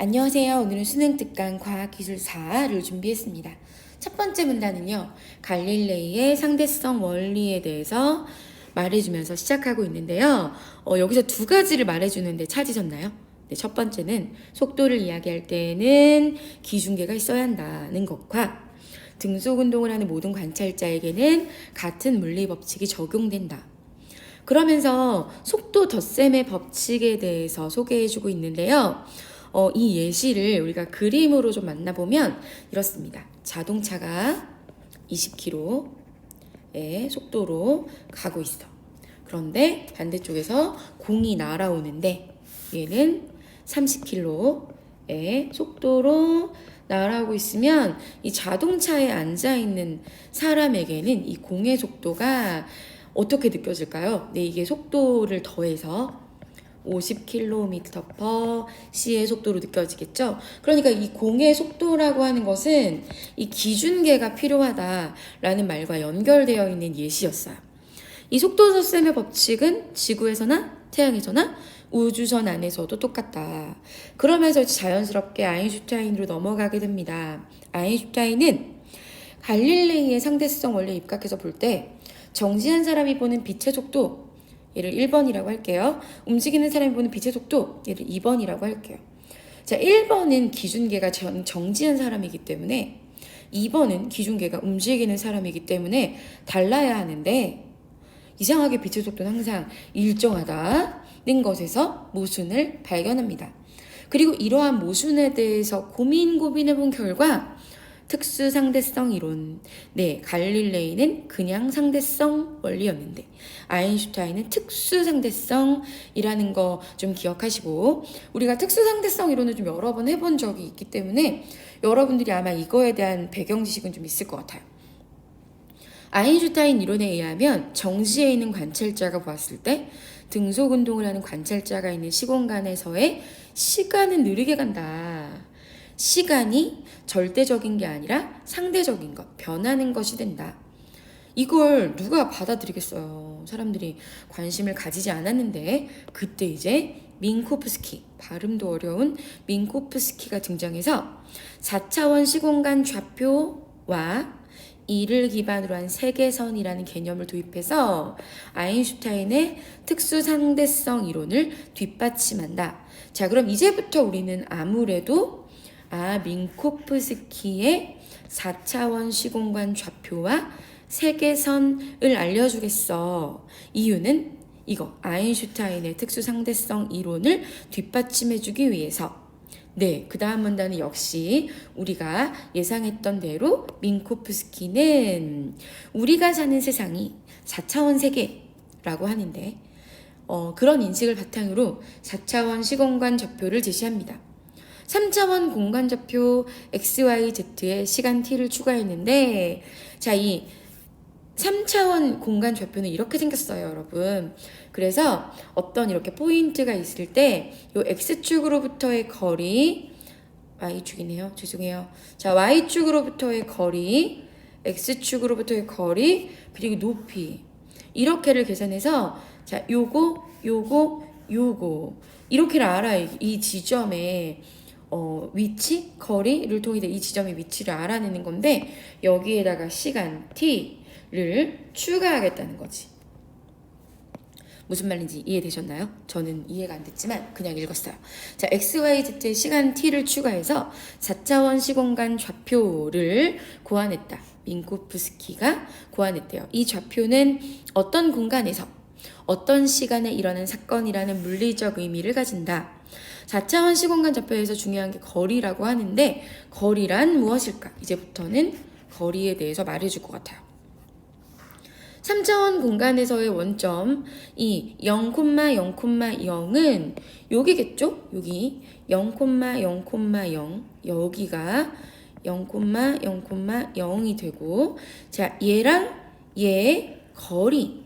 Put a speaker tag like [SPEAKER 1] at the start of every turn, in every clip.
[SPEAKER 1] 안녕하세요. 오늘은 수능 특강 과학기술사를 준비했습니다. 첫 번째 문단은요, 갈릴레이의 상대성 원리에 대해서 말해주면서 시작하고 있는데요. 어, 여기서 두 가지를 말해주는데 찾으셨나요? 네, 첫 번째는 속도를 이야기할 때는 기준계가 있어야 한다는 것과 등속 운동을 하는 모든 관찰자에게는 같은 물리 법칙이 적용된다. 그러면서 속도 덧셈의 법칙에 대해서 소개해주고 있는데요. 어, 이 예시를 우리가 그림으로 좀 만나보면 이렇습니다. 자동차가 20km의 속도로 가고 있어. 그런데 반대쪽에서 공이 날아오는데 얘는 30km의 속도로 날아오고 있으면 이 자동차에 앉아 있는 사람에게는 이 공의 속도가 어떻게 느껴질까요? 네, 이게 속도를 더해서 50km c의 속도로 느껴지겠죠? 그러니까 이 공의 속도라고 하는 것은 이 기준계가 필요하다라는 말과 연결되어 있는 예시였어요. 이 속도 덧셈의 법칙은 지구에서나 태양에서나 우주선 안에서도 똑같다. 그러면서 자연스럽게 아인슈타인으로 넘어가게 됩니다. 아인슈타인은 갈릴레이의 상대성 원리에 입각해서 볼 때 정지한 사람이 보는 빛의 속도 얘를 1번이라고 할게요. 움직이는 사람이 보는 빛의 속도 얘를 2번이라고 할게요. 자, 1번은 기준계가 정, 정지한 사람이기 때문에 2번은 기준계가 움직이는 사람이기 때문에 달라야 하는데 이상하게 빛의 속도는 항상 일정하다는 것에서 모순을 발견합니다. 그리고 이러한 모순에 대해서 고민 고민해 본 결과 특수 상대성 이론. 네, 갈릴레이는 그냥 상대성 원리였는데 아인슈타인은 특수 상대성이라는 거 좀 기억하시고 우리가 특수 상대성 이론을 좀 여러 번 해본 적이 있기 때문에 여러분들이 아마 이거에 대한 배경 지식은 좀 있을 것 같아요. 아인슈타인 이론에 의하면 정지에 있는 관찰자가 보았을 때 등속 운동을 하는 관찰자가 있는 시공간에서의 시간은 느리게 간다. 시간이 절대적인 게 아니라 상대적인 것, 변하는 것이 된다. 이걸 누가 받아들이겠어요. 사람들이 관심을 가지지 않았는데 그때 이제 민코프스키, 발음도 어려운 민코프스키가 등장해서 4차원 시공간 좌표와 이를 기반으로 한 세계선이라는 개념을 도입해서 아인슈타인의 특수 상대성 이론을 뒷받침한다. 자, 그럼 이제부터 우리는 아무래도 아, 민코프스키의 4차원 시공간 좌표와 세계선을 알려주겠어. 이유는 이거 아인슈타인의 특수 상대성 이론을 뒷받침해주기 위해서. 네, 그 다음 문단은 역시 우리가 예상했던 대로 민코프스키는 우리가 사는 세상이 4차원 세계라고 하는데 어, 그런 인식을 바탕으로 4차원 시공간 좌표를 제시합니다. 3차원 공간 좌표 XYZ에 시간 t를 추가했는데 자, 이 3차원 공간 좌표는 이렇게 생겼어요, 여러분. 그래서 어떤 이렇게 포인트가 있을 때, 요 X축으로부터의 거리, Y축이네요. 죄송해요. 자, Y축으로부터의 거리, X축으로부터의 거리, 그리고 높이. 이렇게를 계산해서, 자, 요거, 요거, 요거. 이렇게를 알아요. 이 지점에. 어, 위치, 거리를 통해 이 지점의 위치를 알아내는 건데 여기에다가 시간 t를 추가하겠다는 거지. 무슨 말인지 이해되셨나요? 저는 이해가 안 됐지만 그냥 읽었어요. 자, XYZ의 시간 t를 추가해서 4차원 시공간 좌표를 고안했다. 민코프스키가 고안했대요. 이 좌표는 어떤 공간에서 어떤 시간에 일어난 사건이라는 물리적 의미를 가진다. 4차원 시공간 좌표에서 중요한 게 거리라고 하는데 거리란 무엇일까? 이제부터는 거리에 대해서 말해줄 것 같아요. 3차원 공간에서의 원점 이 0,0,0은 여기겠죠? 여기 0,0,0 여기가 0,0,0이 되고 자 얘랑 얘의 거리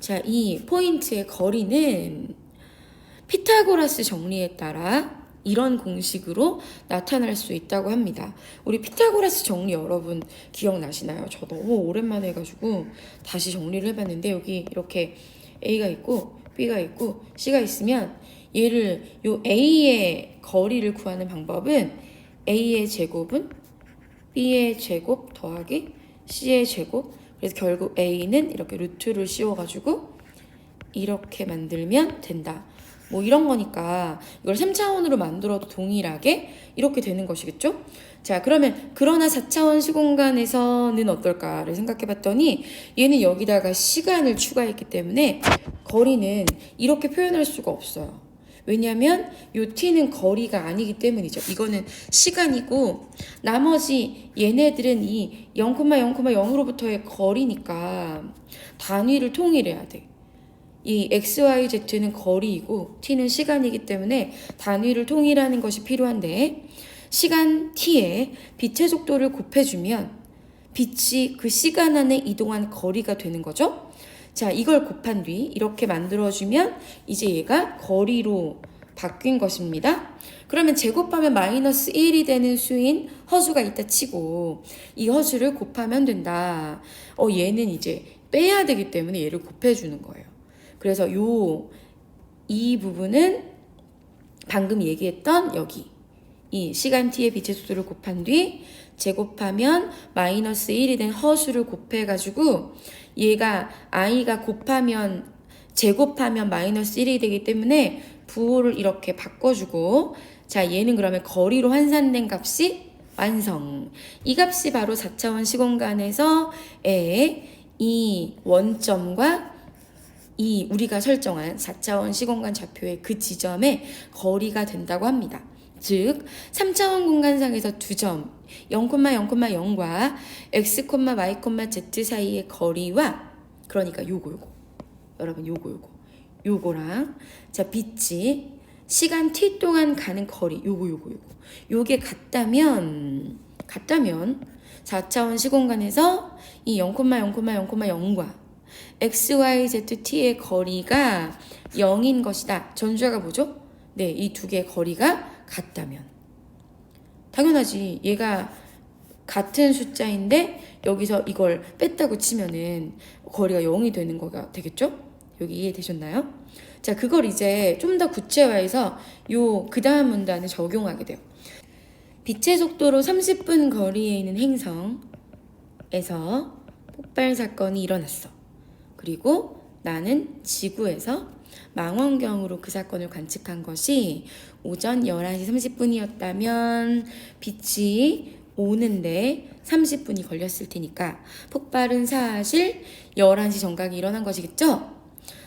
[SPEAKER 1] 자 이 포인트의 거리는 피타고라스 정리에 따라 이런 공식으로 나타날 수 있다고 합니다. 우리 피타고라스 정리 여러분 기억나시나요? 저 너무 오랜만에 해가지고 다시 정리를 해봤는데 여기 이렇게 A가 있고 B가 있고 C가 있으면 얘를 요 A의 거리를 구하는 방법은 A의 제곱은 B의 제곱 더하기 C의 제곱 그래서 결국 A는 이렇게 루트를 씌워가지고 이렇게 만들면 된다. 뭐 이런 거니까 이걸 3차원으로 만들어도 동일하게 이렇게 되는 것이겠죠? 자, 그러면 그러나 4차원 시공간에서는 어떨까를 생각해 봤더니 얘는 여기다가 시간을 추가했기 때문에 거리는 이렇게 표현할 수가 없어요. 왜냐면 요 t는 거리가 아니기 때문이죠. 이거는 시간이고 나머지 얘네들은 이 0,0,0으로부터의 거리니까 단위를 통일해야 돼. 이 x, y, z는 거리이고 t는 시간이기 때문에 단위를 통일하는 것이 필요한데 시간 t에 빛의 속도를 곱해주면 빛이 그 시간 안에 이동한 거리가 되는 거죠. 자, 이걸 곱한 뒤 이렇게 만들어주면 이제 얘가 거리로 바뀐 것입니다. 그러면 제곱하면 마이너스 1이 되는 수인 허수가 있다 치고 이 허수를 곱하면 된다. 어, 얘는 이제 빼야 되기 때문에 얘를 곱해주는 거예요. 그래서 요 이 부분은 방금 얘기했던 여기. 이 시간 t의 빛의 속도를 곱한 뒤 제곱하면 마이너스 1이 된 허수를 곱해가지고 얘가 i가 곱하면 제곱하면 마이너스 1이 되기 때문에 부호를 이렇게 바꿔주고 자 얘는 그러면 거리로 환산된 값이 완성. 이 값이 바로 4차원 시공간에서의 이 원점과 이 우리가 설정한 4차원 시공간 좌표의 그 지점의 거리가 된다고 합니다. 즉 3차원 공간상에서 두 점 0,0,0과 x, y, z 사이의 거리와 그러니까 요거 요거. 여러분 요거 요거. 요거랑 자 빛이 시간 t 동안 가는 거리 요거 요거 요거. 요게 같다면 같다면 4차원 시공간에서 이 0,0,0,0과 x, y, z, t의 거리가 0인 것이다. 전주어가 뭐죠? 네, 이 두 개의 거리가 같다면. 당연하지. 얘가 같은 숫자인데 여기서 이걸 뺐다고 치면은 거리가 0이 되는 거가 되겠죠? 여기 이해되셨나요? 자, 그걸 이제 좀 더 구체화해서 요 그 다음 문단에 적용하게 돼요. 빛의 속도로 30분 거리에 있는 행성에서 폭발 사건이 일어났어. 그리고 나는 지구에서 망원경으로 그 사건을 관측한 것이 오전 11시 30분이었다면 빛이 오는데 30분이 걸렸을 테니까 폭발은 사실 11시 정각이 일어난 것이겠죠?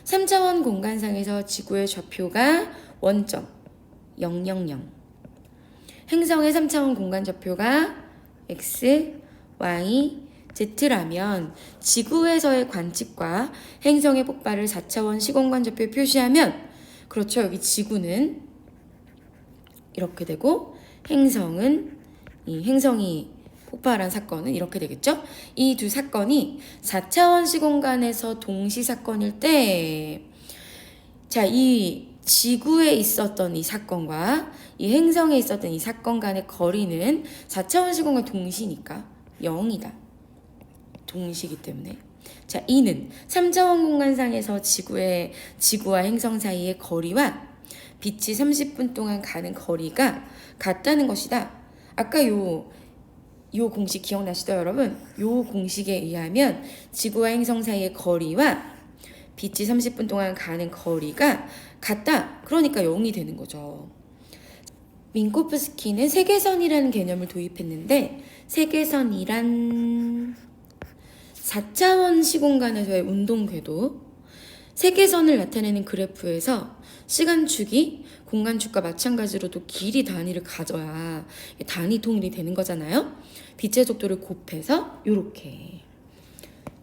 [SPEAKER 1] 3차원 공간상에서 지구의 좌표가 원점 000 행성의 3차원 공간 좌표가 x, y, z라면 지구에서의 관측과 행성의 폭발을 4차원 시공간 좌표에 표시하면 그렇죠. 여기 지구는 이렇게 되고 행성은 이 행성이 폭발한 사건은 이렇게 되겠죠? 이 두 사건이 4차원 시공간에서 동시 사건일 때 자, 이 지구에 있었던 이 사건과 이 행성에 있었던 이 사건 간의 거리는 4차원 시공간 동시니까 0이다. 동시기 때문에. 자, 이는 3차원 공간상에서 지구의 지구와 행성 사이의 거리와 빛이 30분 동안 가는 거리가 같다는 것이다. 아까 요, 요 공식 기억나시죠, 여러분? 요 공식에 의하면 지구와 행성 사이의 거리와 빛이 30분 동안 가는 거리가 같다. 그러니까 0이 되는 거죠. 민코프스키는 세계선이라는 개념을 도입했는데 세계선이란 4차원 시공간에서의 운동 궤도 세계선을 나타내는 그래프에서 시간 축이 공간 축과 마찬가지로도 길이 단위를 가져야 단위 통일이 되는 거잖아요. 빛의 속도를 곱해서 이렇게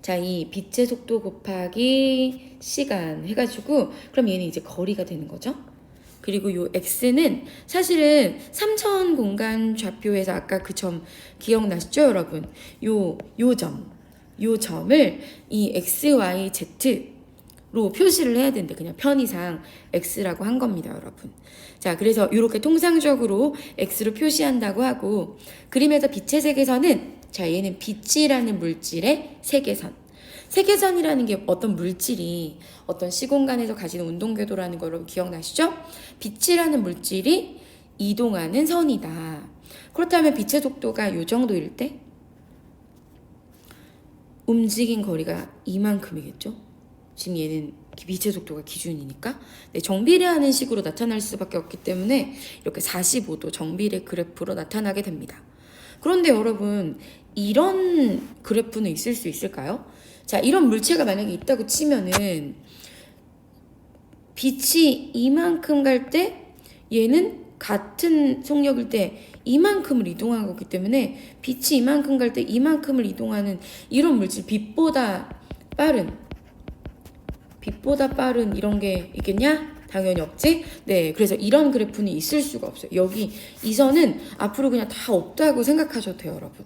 [SPEAKER 1] 자, 이 빛의 속도 곱하기 시간 해가지고 그럼 얘는 이제 거리가 되는 거죠. 그리고 요 x는 사실은 3차원 공간 좌표에서 아까 그 점 기억나시죠, 여러분? 요, 요 점, 요 점을 이 x, y, z로 표시를 해야 되는데 그냥 편의상 x라고 한 겁니다, 여러분. 자, 그래서 이렇게 통상적으로 x로 표시한다고 하고 그림에서 빛의 세계선은 자, 얘는 빛이라는 물질의 세계선. 세계선이라는 게 어떤 물질이 어떤 시공간에서 가지는 운동 궤도라는 거 여러분 기억나시죠? 빛이라는 물질이 이동하는 선이다. 그렇다면 빛의 속도가 요 정도일 때 움직인 거리가 이만큼이겠죠? 지금 얘는 빛의 속도가 기준이니까 네, 정비례하는 식으로 나타날 수밖에 없기 때문에 이렇게 45도 정비례 그래프로 나타나게 됩니다. 그런데 여러분 이런 그래프는 있을 수 있을까요? 자 이런 물체가 만약에 있다고 치면은 빛이 이만큼 갈 때 얘는 같은 속력일 때 이만큼을 이동한 거기 때문에 빛이 이만큼 갈 때 이만큼을 이동하는 이런 물질 빛보다 빠른 빛보다 빠른 이런 게 있겠냐? 당연히 없지. 네, 그래서 이런 그래프는 있을 수가 없어요. 여기 이 선은 앞으로 그냥 다 없다고 생각하셔도 돼요, 여러분.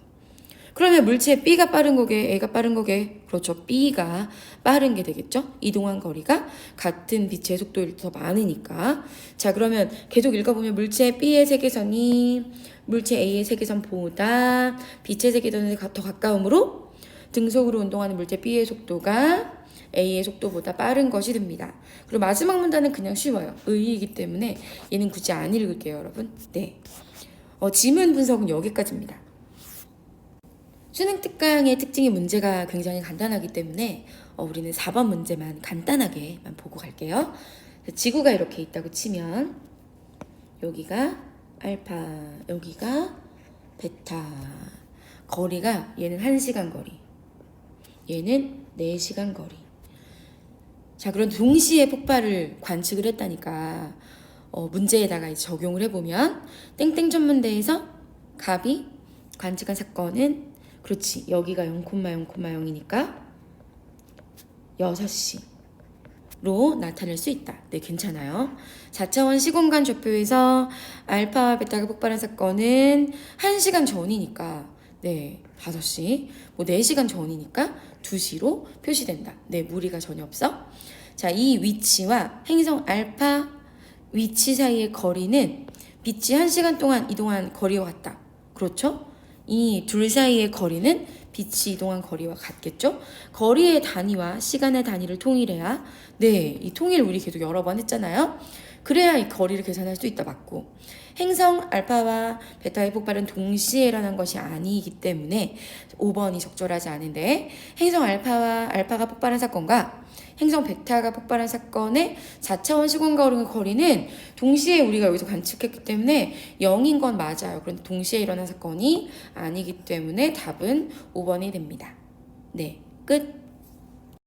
[SPEAKER 1] 그러면 물체 B가 빠른 거게, A가 빠른 거게, 그렇죠. B가 빠른 게 되겠죠. 이동한 거리가 같은 빛의 속도일 더 많으니까. 자, 그러면 계속 읽어보면 물체 B의 세계선이 물체 A의 세계선보다 빛의 세계선에 더 가까우므로 등속으로 운동하는 물체 B의 속도가 A의 속도보다 빠른 것이 됩니다. 그리고 마지막 문단은 그냥 쉬워요. 의이기 때문에 얘는 굳이 안 읽을게요, 여러분. 네. 어, 지문 분석은 여기까지입니다. 수능 특강의 특징이 문제가 굉장히 간단하기 때문에 어, 우리는 4번 문제만 간단하게만 보고 갈게요. 지구가 이렇게 있다고 치면 여기가 알파, 여기가 베타. 거리가 얘는 1시간 거리. 얘는 4시간 거리. 자, 그런 동시에 폭발을 관측을 했다니까 어, 문제에다가 적용을 해보면 땡땡 전문대에서 갑이 관측한 사건은 그렇지 여기가 0,0,0이니까 6시로 나타낼 수 있다. 네, 괜찮아요. 4차원 시공간 좌표에서 알파와 베타가 폭발한 사건은 1시간 전이니까 네, 5시. 뭐 4시간 전이니까 2시로 표시된다. 네, 무리가 전혀 없어. 자, 이 위치와 행성 알파 위치 사이의 거리는 빛이 1시간 동안 이동한 거리와 같다. 그렇죠? 이 둘 사이의 거리는 빛이 이동한 거리와 같겠죠? 거리의 단위와 시간의 단위를 통일해야 네, 이 통일 우리 계속 여러 번 했잖아요. 그래야 이 거리를 계산할 수 있다 맞고 행성 알파와 베타의 폭발은 동시에 일어난 것이 아니기 때문에 5번이 적절하지 않은데 행성 알파와 알파가 폭발한 사건과 행성 베타가 폭발한 사건의 4차원 시공거리 거리는 동시에 우리가 여기서 관측했기 때문에 0인 건 맞아요. 그런데 동시에 일어난 사건이 아니기 때문에 답은 5번이 됩니다. 네, 끝.